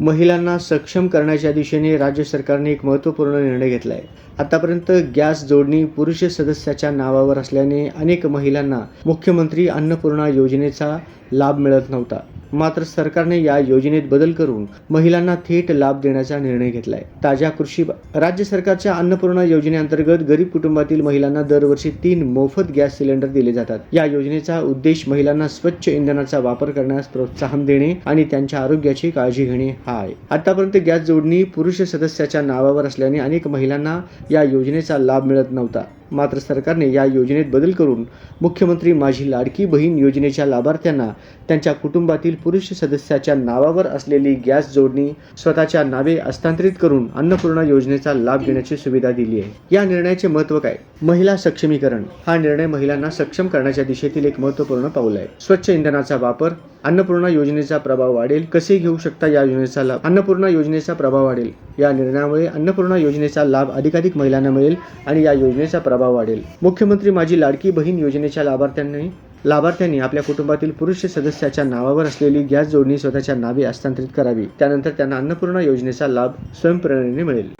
महिलांना सक्षम करण्याच्या दिशेने राज्य सरकारने एक महत्त्वपूर्ण निर्णय घेतला आहे आतापर्यंत गॅस जोडणी पुरुष सदस्याच्या नावावर असल्याने अनेक महिलांना मुख्यमंत्री अन्नपूर्णा योजनेचा लाभ मिळत नव्हता. मात्र सरकारने या योजनेत बदल करून महिलांना थेट लाभ देण्याचा निर्णय घेतलाय. ताज्या कृषी राज्य सरकारच्या अन्नपूर्णा योजनेअंतर्गत गरीब कुटुंबातील महिलांना दरवर्षी तीन मोफत गॅस सिलेंडर दिले जातात. या योजनेचा उद्देश महिलांना स्वच्छ इंधनाचा वापर करण्यास प्रोत्साहन देणे आणि त्यांच्या आरोग्याची काळजी घेणे हा आहे. आतापर्यंत गॅस जोडणी पुरुष सदस्याच्या नावावर असल्याने अनेक महिलांना या योजनेचा लाभ मिळत नव्हता. मात्र सरकारने या योजनेत बदल करून मुख्यमंत्री माझी लाडकी बहीण योजनेच्या लाभार्थ्यांना त्यांच्या कुटुंबातील पुरुष सदस्याच्या नावावर असलेली गॅस जोडणी स्वतःच्या नावे हस्तांतरित करून अन्नपूर्णा योजनेचा लाभ घेण्याची सुविधा दिली आहे. या निर्णयाचे महत्त्व काय? महिला सक्षमीकरण. हा निर्णय महिलांना सक्षम करण्याच्या दिशेतील एक महत्त्वपूर्ण पाऊल आहे. स्वच्छ इंधनाचा वापर अन्नपूर्णा योजनेचा प्रभाव वाढेल. कसे घेऊ शकता या योजनेचा लाभ? अन्नपूर्णा योजनेचा प्रभाव वाढेल. या निर्णयामुळे अन्नपूर्णा योजनेचा लाभ अधिकाधिक महिलांना मिळेल आणि या योजनेचा प्रभाव वाढेल. मुख्यमंत्री माझी लाडकी बहीण योजनेच्या लाभार्थ्यांनी लाभार्थ्यांनी आपल्या कुटुंबातील पुरुष सदस्याच्या नावावर असलेली गॅस जोडणी स्वतःच्या नावे हस्तांतरित करावी. त्यानंतर त्यांना अन्नपूर्णा योजनेचा लाभ स्वयंप्रेरणेने मिळेल.